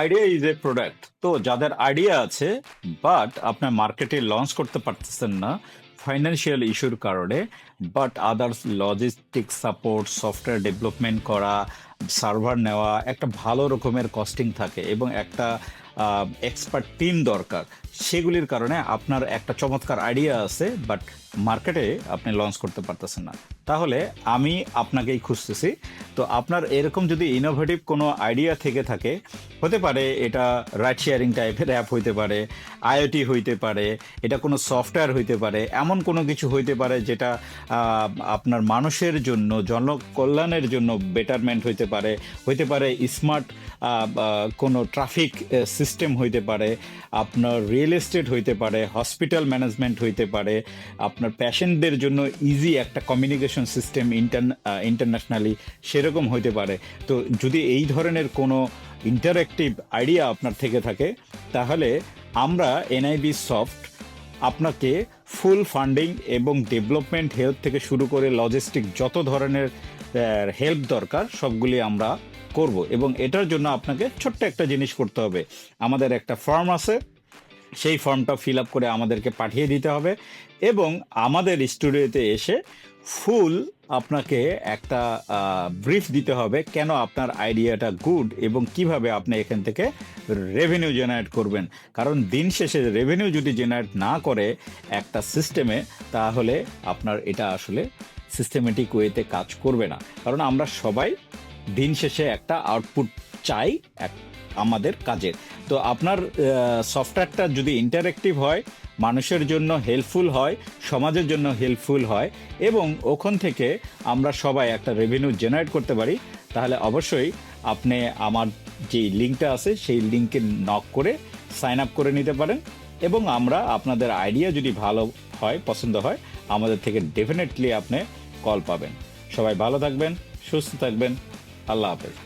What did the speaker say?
Idea is a product তো যাদের idea আছে বাট আপনার মার্কেটে লঞ্চ করতে পারতেছেন না ফাইন্যান্সিয়াল ইস্যুর কারণে but others logistic support software development করা সার্ভার নেওয়া, একটা ভালো রকমের কস্টিং থাকে এবং একটা এক্সপার্ট টিম দরকার। সেগুলির কারণে আপনার একটা চমৎকার আইডিয়া আছে বাট মার্কেটে আপনি লঞ্চ করতে পারতেছেন না। তাহলে আমি আপনাকেই খুঁজতেছি। তো আপনার এরকম যদি ইনোভেটিভ কোনো আইডিয়া থেকে থাকে, হতে পারে এটা রাইট শেয়ারিং টাইপের অ্যাপ হইতে পারে আইওটি হইতে পারে, এটা কোনো সফটওয়্যার হইতে পারে, এমন কোনো কিছু হইতে পারে যেটা আপনার মানুষের জন্য, জনকল্যাণের জন্য বেটারমেন্ট হইতে পারে হইতে পারে স্মার্ট কোনো ট্রাফিক সিস্টেম হইতে পারে, আপনার রিয়েল এস্টেট হইতে পারে, হসপিটাল ম্যানেজমেন্ট হইতে পারে, আপনার প্যাশেন্টদের জন্য ইজি একটা কমিউনিকেশন সিস্টেম ইন্টার ইন্টারন্যাশনালি সেরকম হইতে পারে। তো যদি এই ধরনের কোনো ইন্টারেক্টিভ আইডিয়া আপনার থেকে থাকে, তাহলে আমরা এনআইবি সফট আপনাকে ফুল ফান্ডিং এবং ডেভেলপমেন্ট হেল্প থেকে শুরু করে লজিস্টিক যত ধরনের হেল্প দরকার, সবগুলি আমরা করব। এবং এটার জন্য আপনাকে ছোট্ট একটা জিনিস করতে হবে। আমাদের একটা ফর্ম আছে সেই ফর্মটা ফিল আপ করে আমাদেরকে পাঠিয়ে দিতে হবে এবং আমাদের স্টুডিওতে এসে ফুল আপনাকে একটা ব্রিফ দিতে হবে কেন আপনার আইডিয়াটা গুড এবং কীভাবে আপনি এখান থেকে রেভিনিউ জেনারেট করবেন। কারণ দিন শেষে রেভিনিউ যদি জেনারেট না করে একটা সিস্টেমে তাহলে আপনার এটা আসলে সিস্টেমেটিক ওয়েতে কাজ করবে না। কারণ আমরা সবাই দিন শেষে একটা আউটপুট চাই, এক- আমাদের কাজের। তো আপনার সফটওয়্যারটা যদি ইন্টারেক্টিভ হয়, মানুষের জন্য হেল্পফুল হয়, সমাজের জন্য হেল্পফুল হয়, এবং ওখান থেকে আমরা সবাই একটা রেভিনিউ জেনারেট করতে পারি, তাহলে অবশ্যই আপনি আমার যে লিঙ্কটা আছে, সেই লিঙ্কে নক করে সাইন আপ করে নিতে পারেন, এবং আমরা আপনাদের আইডিয়া যদি ভালো হয়, পছন্দ হয়, আমাদের থেকে ডেফিনেটলি আপনি কল পাবেন। সবাই ভালো থাকবেন, সুস্থ থাকবেন, আল্লাহ হাফেজ।